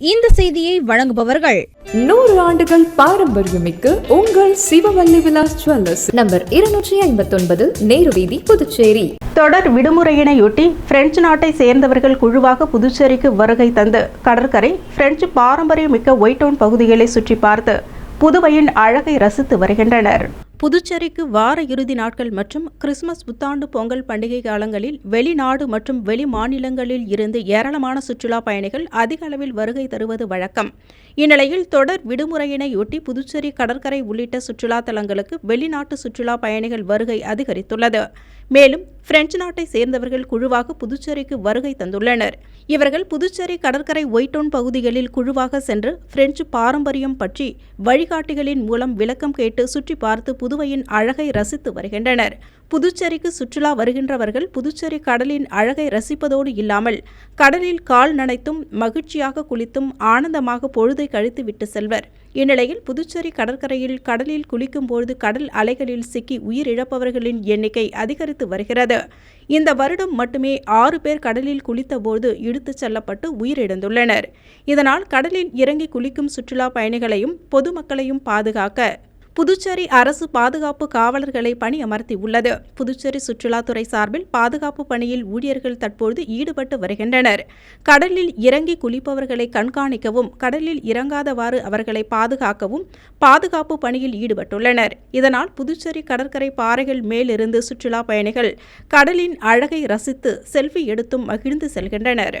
இந்த செய்தியை வழங்குபவர்கள் நூறு ஆண்டுகள் பாரம்பரியமிக்க உங்கள் சிவவல்லி விலாஸ் ஜுவல்லர்ஸ். நம்பர் இருநூற்றி ஐம்பத்தொன்பது நேரு வீதி புதுச்சேரி. தொடர் விடுமுறையினையொட்டி பிரெஞ்சு நாட்டை சேர்ந்தவர்கள் குழுவாக புதுச்சேரிக்கு வருகை தந்து கடற்கரை பிரெஞ்சு பாரம்பரியமிக்க ஒயிட்டவுன் பகுதிகளை சுற்றி பார்த்து புதுவையின் அழகை ரசித்து வருகின்றனர். புதுச்சேரிக்கு வார இறுதி நாட்கள் மற்றும் கிறிஸ்துமஸ் புத்தாண்டு பொங்கல் பண்டிகை காலங்களில் வெளிநாடு மற்றும் வெளி மாநிலங்களில் இருந்து ஏராளமான சுற்றுலா பயணிகள் அதிக அளவில் வருகை தருவது வழக்கம். இந்நிலையில் தொடர் விடுமுறையினையொட்டி புதுச்சேரி கடற்கரை உள்ளிட்ட சுற்றுலா தலங்களுக்கு வெளிநாட்டு சுற்றுலா பயணிகள் வருகை அதிகரித்துள்ளது. மேலும் பிரெஞ்சு நாட்டை சேர்ந்தவர்கள் குழுவாக புதுச்சேரிக்கு வருகை தந்துள்ளனர். இவர்கள் புதுச்சேரி கடற்கரை ஒய்டோன் பகுதிகளில் குழுவாக சென்று பிரெஞ்சு பாரம்பரியம் பற்றி வழிகாட்டிகளின் மூலம் விளக்கம் கேட்டு சுற்றி பார்த்து புதுவையின் அழகை ரசித்து வருகின்றனர். புதுச்சேரிக்கு சுற்றுலா வருகின்றவர்கள் புதுச்சேரி கடலின் அழகை ரசிப்பதோடு இல்லாமல் கடலில் கால் நனைத்தும் மகிழ்ச்சியாக குளித்தும் ஆனந்தமாக பொழுதை கழித்து விட்டு செல்வர். இந்நிலையில் புதுச்சேரி கடற்கரையில் கடலில் குளிக்கும் பொழுது கடல் அலைகளில் சிக்கி உயிரிழப்பவர்களின் எண்ணிக்கை அதிகரித்து வருகிறது. இந்த வருடம் மட்டுமே ஆறு பேர் கடலில் குளித்தபோது இழுத்துச் செல்லப்பட்டு உயிரிழந்துள்ளனர். இதனால் கடலில் இறங்கி குளிக்கும் சுற்றுலா பயணிகளையும் பொதுமக்களையும் பாதுகாக்க புதுச்சேரி அரசு பாதுகாப்பு காவலர்களை பணியமர்த்தியுள்ளது புதுச்சேரி சுற்றுலாத்துறை சார்பில் பாதுகாப்பு பணியில் ஊழியர்கள் தற்போது ஈடுபட்டு வருகின்றனர். கடலில் இறங்கி குளிப்பவர்களை கண்காணிக்கவும் கடலில் இறங்காதவாறு அவர்களை பாதுகாக்கவும் பாதுகாப்பு பணியில் ஈடுபட்டுள்ளனர். இதனால் புதுச்சேரி கடற்கரை பாறைகள் மேலிருந்து சுற்றுலா பயணிகள் கடலின் அழகை ரசித்து செல்ஃபி எடுத்தும் மகிழ்ந்து செல்கின்றனர்.